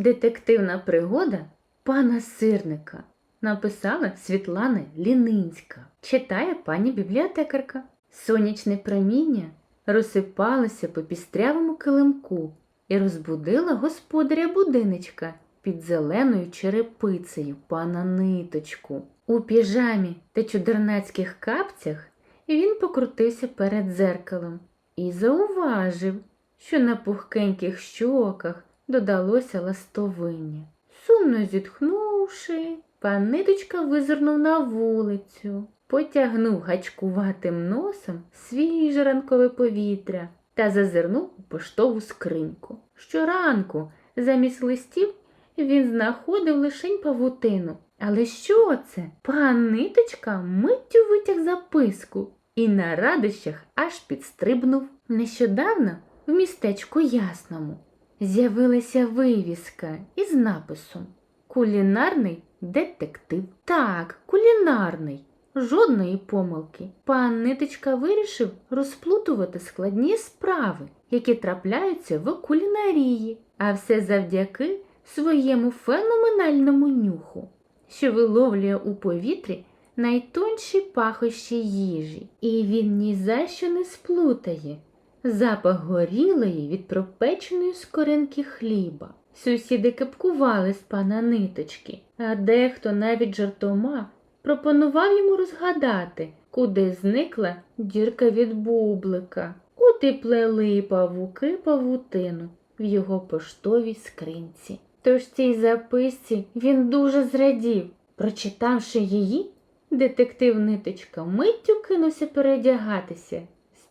Детективна пригода пана сирника. Написала Світлана Лінинська. Читає пані бібліотекарка. Сонячне проміння розсипалося по пістрявому килимку і розбудила господаря будиночка під зеленою черепицею пана ниточку. У піжамі та чудернацьких капцях він покрутився перед дзеркалом і зауважив, що на пухкеньких щоках додалося ластовиння. Сумно зітхнувши, пан ниточка визирнув на вулицю, потягнув гачкуватим носом свіже ранкове повітря та зазирнув у поштову скриньку. Щоранку замість листів він знаходив лишень павутину. Але що це? Пан ниточка миттю витяг записку і на радощах аж підстрибнув. Нещодавно в містечку Ясному з'явилася вивіска із написом Кулінарний детектив. Так, кулінарний. Жодної помилки. Пан Ниточка вирішив розплутувати складні справи, які трапляються в кулінарії, а все завдяки своєму феноменальному нюху, що виловлює у повітрі найтонші пахощі їжі, і він ні за що не сплутає запах горілої від пропеченої скоринки хліба. Сусіди кепкували з пана ниточки, а дехто навіть жартома пропонував йому розгадати, куди зникла дірка від бублика. І плели павуки павутину в його поштовій скринці. Тож цій записці він дуже зрадів. Прочитавши її, детектив ниточка миттю кинувся передягатися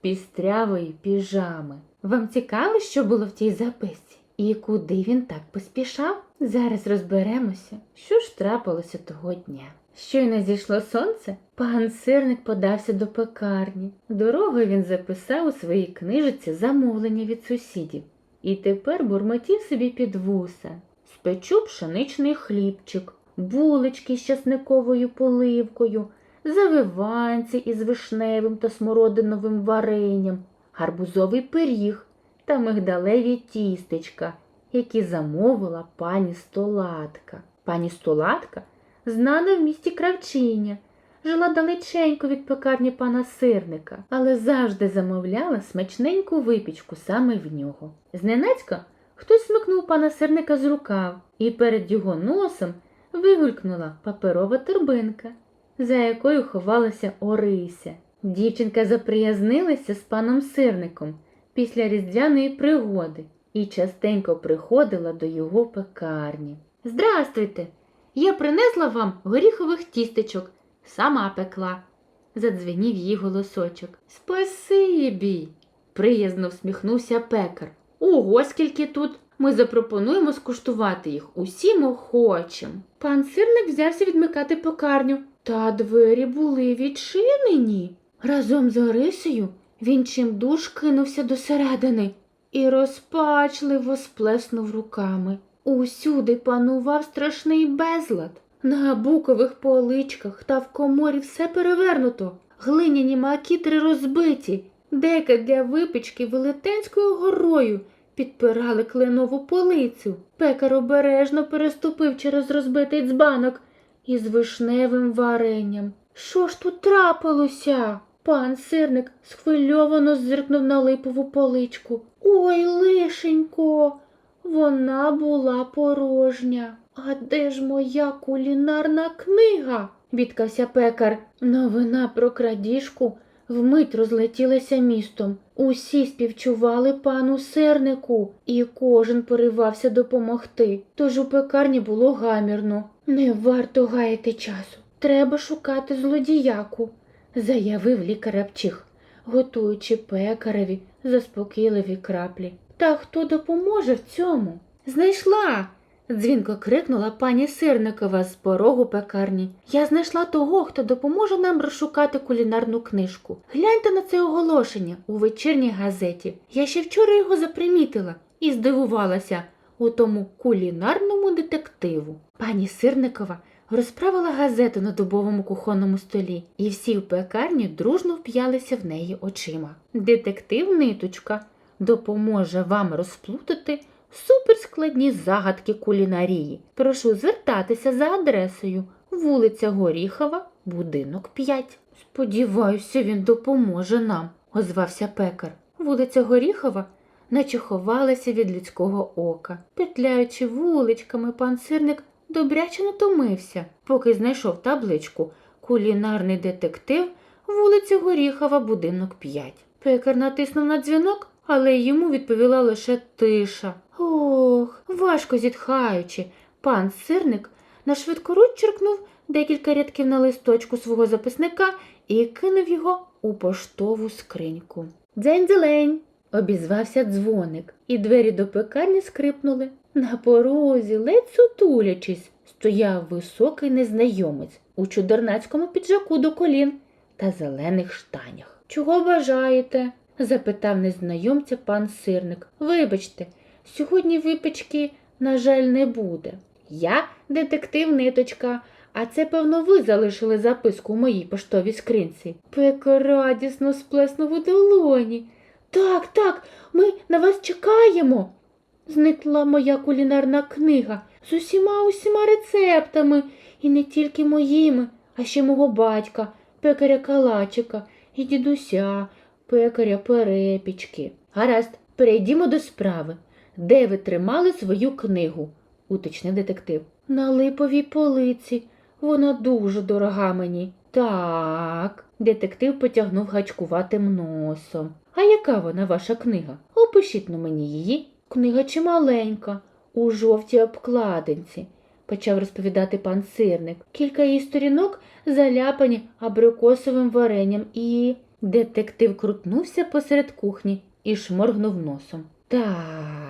пістрявої піжами. Вам цікаво, що було в тій записці? І куди він так поспішав? Зараз розберемося, що ж трапилося того дня. Щойно зійшло сонце, пан сирник подався до пекарні. Дорогою він записав у своїй книжиці замовлення від сусідів і тепер бурмотів собі під вуса. Спечу пшеничний хлібчик, булочки з часниковою поливкою, завиванці із вишневим та смородиновим варенням, гарбузовий пиріг та мигдалеві тістечка, які замовила пані Столатка. Пані Столатка знана в місті кравчиня, жила далеченько від пекарні пана сирника, але завжди замовляла смачненьку випічку саме в нього. Зненацька хтось смикнув пана сирника з рукав, і перед його носом вигулькнула паперова торбинка, за якою ховалася Орися. Дівчинка заприязнилася з паном сирником після різдвяної пригоди і частенько приходила до його пекарні. Здрастуйте! Я принесла вам горіхових тістечок, сама пекла, задзвенів її голосочок. Спасибі, приязно всміхнувся пекар. Ого, скільки тут. Ми запропонуємо скуштувати їх усім охочим. Пан сирник взявся відмикати пекарню, та двері були відчинені. Разом з Орисею він чимдуж кинувся досередини і розпачливо сплеснув руками. Усюди панував страшний безлад. На букових поличках та в коморі все перевернуто, глиняні макітри розбиті, дека для випічки велетенською горою підпирали кленову полицю. Пекар обережно переступив через розбитий дзбанок із вишневим варенням. Що ж тут трапилося? Пан сирник схвильовано зиркнув на липову поличку. Ой, лишенько, вона була порожня. А де ж моя кулінарна книга? бідкався пекар. Новина про крадіжку вмить розлетілася містом. Усі співчували пану сирнику, і кожен поривався допомогти. Тож у пекарні було гамірно. Не варто гаяти часу. Треба шукати злодіяку, заявив лікар Апчих, готуючи пекареві заспокійливі краплі. Та хто допоможе в цьому? Знайшла. Дзвінко крикнула пані Сирникова з порогу пекарні. Я знайшла того, хто допоможе нам розшукати кулінарну книжку. Гляньте на це оголошення у вечірній газеті. Я ще вчора його запримітила і здивувалася у тому кулінарному детективу. Пані Сирникова розправила газету на дубовому кухонному столі, і всі в пекарні дружно вп'ялися в неї очима. Детектив ниточка допоможе вам розплутати суперскладні загадки кулінарії. Прошу звертатися за адресою вулиця Горіхова, будинок 5. Сподіваюся, він допоможе нам, озвався пекар. Вулиця Горіхова наче ховалася від людського ока. Петляючи вуличками, пан сирник добряче натомився, поки знайшов табличку Кулінарний детектив, вулиця Горіхова, будинок 5. Пекар натиснув на дзвінок, але йому відповіла лише тиша. Важко зітхаючи, пан сирник на швидкоруч черкнув декілька рядків на листочку свого записника і кинув його у поштову скриньку. Дзень-дзелень! обізвався дзвоник, і двері до пекарні скрипнули. На порозі, ледь сутулячись, стояв високий незнайомець у чудернацькому піджаку до колін та зелених штанях. Чого бажаєте? запитав незнайомця пан сирник. Вибачте, сьогодні випічки, на жаль, не буде. Я детектив ниточка, а це, певно, ви залишили записку у моїй поштовій скринці. Пекар радісно сплеснув у долоні. Так, так, ми на вас чекаємо. Зникла моя кулінарна книга з усіма усіма рецептами, і не тільки моїми, а ще мого батька, пекаря Калачика, і дідуся, пекаря перепічки. Гаразд, перейдімо до справи. Де ви тримали свою книгу? уточнив детектив. На липовій полиці. Вона дуже дорога мені. Так. Детектив потягнув гачкуватим носом. А яка вона ваша книга? Опишіть на мені її. Книга чималенька, у жовтій обкладинці, почав розповідати пан сирник. Кілька її сторінок заляпані абрикосовим варенням і. Детектив крутнувся посеред кухні і шморгнув носом. Так,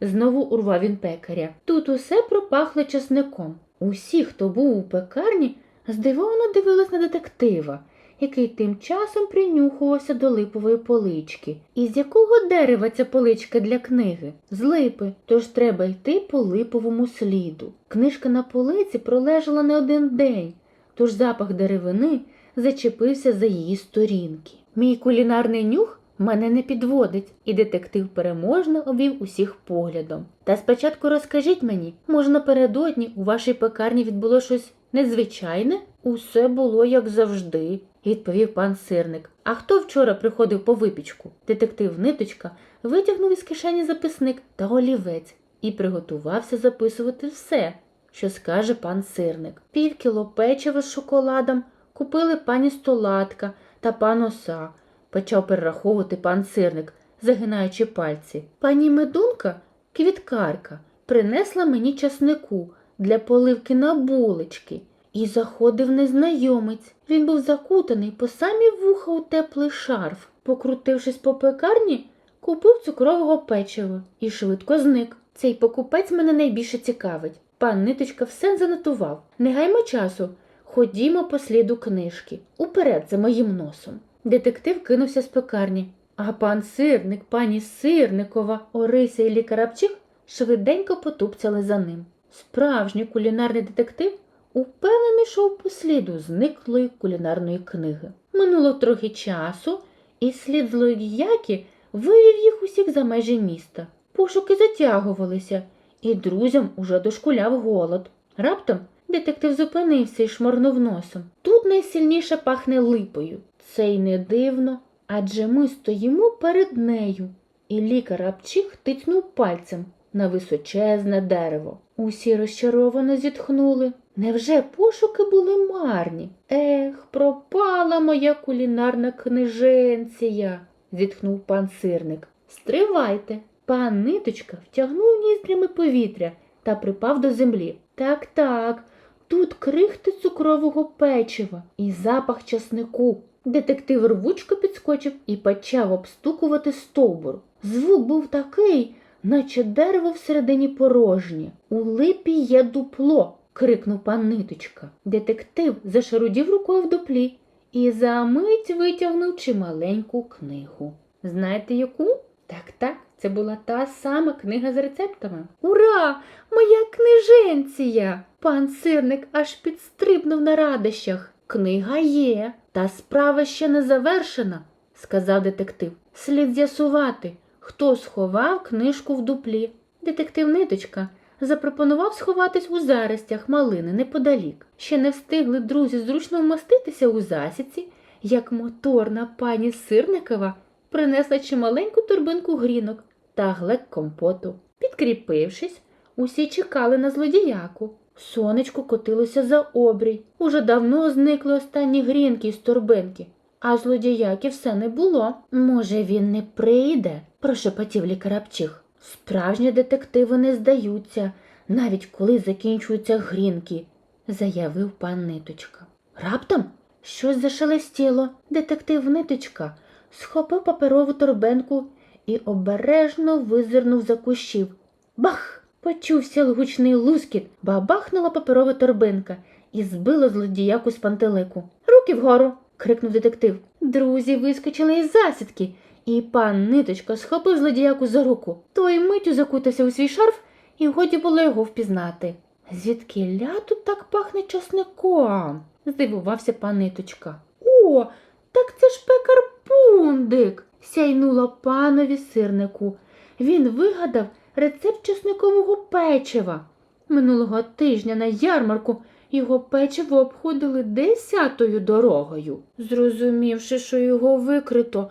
знову урвав він пекаря. Тут усе пропахло часником. Усі, хто був у пекарні, здивовано дивились на детектива, який тим часом принюхувався до липової полички. І з якого дерева ця поличка для книги? З липи, тож треба йти по липовому сліду. Книжка на полиці пролежала не один день, тож запах деревини зачепився за її сторінки. Мій кулінарний нюх мене не підводить, і детектив переможно обвів усіх поглядом. Та спочатку розкажіть мені, може, напередодні у вашій пекарні відбуло щось незвичайне? Усе було як завжди, відповів пан сирник. А хто вчора приходив по випічку? Детектив ниточка витягнув із кишені записник та олівець і приготувався записувати все, що скаже пан сирник. Пів кіло печива з шоколадом купили пані Столатка та пан Оса, почав перераховувати пан сирник, загинаючи пальці. Пані Медунка, квіткарка, принесла мені часнику для поливки на булочки. І заходив незнайомець. Він був закутаний по самі вуха у теплий шарф. Покрутившись по пекарні, купив цукрового печива і швидко зник. Цей покупець мене найбільше цікавить. Пан Ниточка все занотував. Не гаймо часу. Ходімо по сліду книжки. Уперед за моїм носом. Детектив кинувся з пекарні. А пан сирник, пані Сирникова, Орися і лікарапчих швиденько потупцяли за ним. Справжній кулінарний детектив упевнено йшов по сліду зниклої кулінарної книги. Минуло трохи часу, і слід злодіяки вивів їх усіх за межі міста. Пошуки затягувалися, і друзям уже дошкуляв голод. Раптом детектив зупинився і шморгнув носом. Тут найсильніше пахне липою. Це й не дивно, адже ми стоїмо перед нею. І лікар Апчих тицнув пальцем на височезне дерево. Усі розчаровано зітхнули. Невже пошуки були марні? Ех, пропала моя кулінарна книженція, зітхнув пан сирник. Стривайте. Пан ниточка втягнув ніздрями повітря та припав до землі. Так, так, тут крихти цукрового печива і запах часнику. Детектив рвучко підскочив і почав обстукувати стовбур. Звук був такий, наче дерево всередині порожнє. У липі є дупло, крикнув пан Ниточка. Детектив зашарудів рукою в дуплі і за мить витягнув чималеньку книгу. Знаєте яку? Так, так, це була та сама книга з рецептами. Ура! Моя книженція! Пан сирник аж підстрибнув на радощах. Книга є, та справа ще не завершена, сказав детектив. Слід з'ясувати, хто сховав книжку в дуплі. Детектив Ниточка запропонував сховатись у заростях малини неподалік. Ще не встигли друзі зручно вмоститися у засідці, як моторна пані Сирникова принесла чималеньку торбинку грінок та глек компоту. Підкріпившись, усі чекали на злодіяку. Сонечко котилося за обрій. Уже давно зникли останні грінки з торбинки, а злодіяки все не було. Може, він не прийде? прошепотів лікарапчих. Справжні детективи не здаються, навіть коли закінчуються грінки, заявив пан Ниточка. Раптом щось зашелестіло. Детектив Ниточка схопив паперову торбенку і обережно визирнув за кущів. Бах! Почувся гучний лускіт, бабахнула паперова торбинка і збила злодіяку з пантелику. Руки вгору. крикнув детектив. Друзі вискочили із засідки, і пан Ниточка схопив злодіяку за руку. Той миттю закутався у свій шарф, і годі було його впізнати. Звідки ля тут так пахне часником? здивувався пан Ниточка. О, так це ж пекар пундик, сяйнула панові сирнику. Він вигадав рецепт чесникового печива. Минулого тижня на ярмарку його печиво обходили десятою дорогою. Зрозумівши, що його викрито,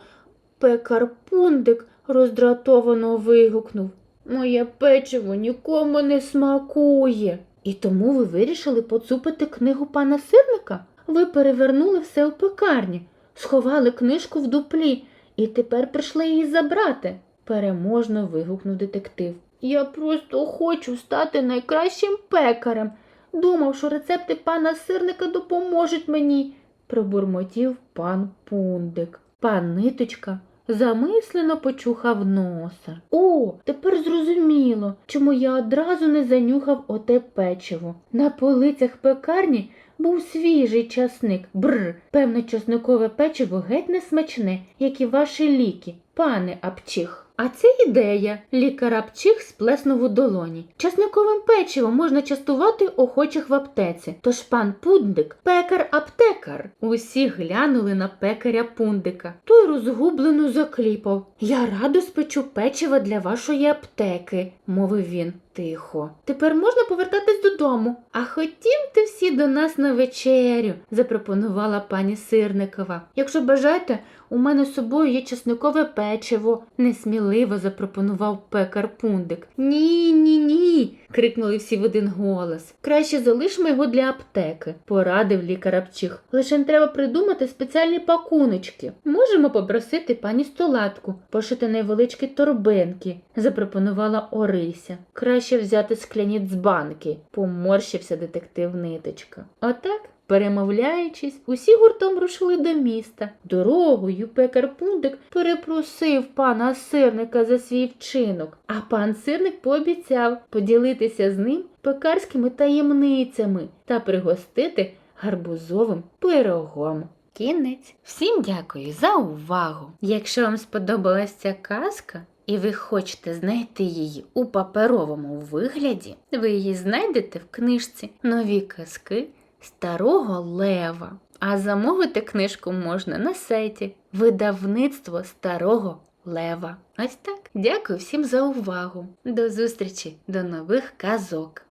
пекар пундик роздратовано вигукнув Моє печиво нікому не смакує. І тому ви вирішили поцупити книгу пана сирника? Ви перевернули все у пекарні, сховали книжку в дуплі і тепер прийшли її забрати, переможно вигукнув детектив. Я просто хочу стати найкращим пекарем. Думав, що рецепти пана сирника допоможуть мені, пробурмотів пан пундик. Пан ниточка замислено почухав носа. О, тепер зрозуміло, чому я одразу не занюхав оте печиво. На полицях пекарні був свіжий часник. Бр. певно, часникове печиво геть не смачне, як і ваші ліки, пане Апчих. А це ідея. Лікар Апчих сплеснув у долоні. Часниковим печивом можна частувати охочих в аптеці. Тож пан Пундик, пекар-аптекар. Усі глянули на пекаря Пундика. Той розгублено закліпав. Я радо спечу печиво для вашої аптеки, мовив він тихо. Тепер можна повертатись додому. А хотімте всі до нас на вечерю, запропонувала пані Сирникова. Якщо бажаєте, у мене з собою є часникове печиво, несміливо запропонував пекар Пундик. Ні, ні, ні. крикнули всі в один голос. Краще залишмо його для аптеки, порадив лікар Апчих. Лише треба придумати спеціальні пакуночки. Можемо попросити пані столатку пошити невеличкі торбинки, запропонувала Орися. Краще взяти скляні дзбанки, поморщився детектив Ниточка. Отак. Перемовляючись, усі гуртом рушили до міста. Дорогою пекар Пундик перепросив пана сирника за свій вчинок, а пан сирник пообіцяв поділитися з ним пекарськими таємницями та пригостити гарбузовим пирогом. Кінець. Всім дякую за увагу. Якщо вам сподобалась ця казка, і ви хочете знайти її у паперовому вигляді, ви її знайдете в книжці Нові казки Старого Лева. А замовити книжку можна на сайті Видавництво Старого Лева. Ось так. Дякую всім за увагу. До зустрічі, до нових казок.